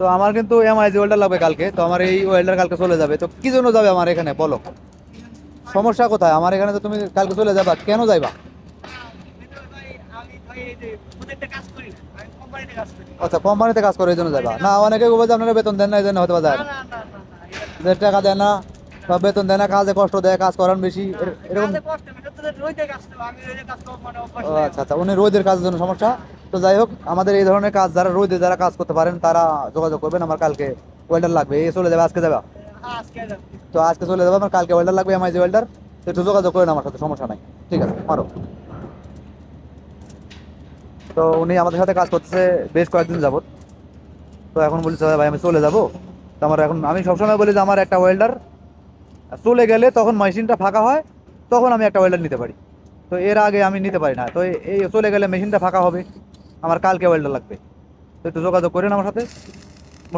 তো আমার কিন্তু এমআইজি ওয়েল্ডার লাগবে কালকে তো আমার এই ওয়েল্ডার কালকে চলে যাবে। তো কি জন্য যাবে আমার এখানে? বলো। সমস্যা কোথায়? আমার এখানে তো তুমি কালকে চলে যাবা কেন যাইবা? যে আচ্ছা কোম্পানিতে কাজ করে এই জন্য যাবা না অনেকে বলবে যে আপনারা বেতন দেন না এই জন্য হতে পারে না যে টাকা দেয় না বা বেতন দেয় না কাজে কষ্ট দেয় কাজ করান বেশি। এরকম মানে নাই। আচ্ছা আচ্ছা উনি রোদের কাজের জন্য সমস্যা। তো যাই হোক, আমাদের এই ধরনের কাজ, যারা রোদে যারা কাজ করতে পারেন, তারা যোগাযোগ করবেন, আমার কালকে ওয়েল্ডার লাগবে। এই চলে যাবে, আজকে যাবে। তো আজকে চলে যাবে, আমার কালকে ওয়েল্ডার লাগবে এমআইজি ওয়েল্ডার একটু যোগাযোগ করেন আমার সাথে, সমস্যা নাই। ঠিক আছে, মারো। তো উনি আমাদের সাথে কাজ করতেছে বেশ কয়েকদিন যাবত তো এখন বলছে, ভাই, আমি চলে যাব। তো আমার এখন, আমি সবসময় বলি যে, আমার একটা ওয়েল্ডার চলে গেলে তখন মেশিনটা ফাঁকা হয়, তখন আমি একটা ওয়েল্ডার নিতে পারি। তো এর আগে আমি নিতে পারি না। তো এই চলে গেলে মেশিনটা ফাঁকা হবে। আমার কালকে ওয়েল্ডার লাগবে। তো একটু যোগাযোগ করেন আমার সাথে।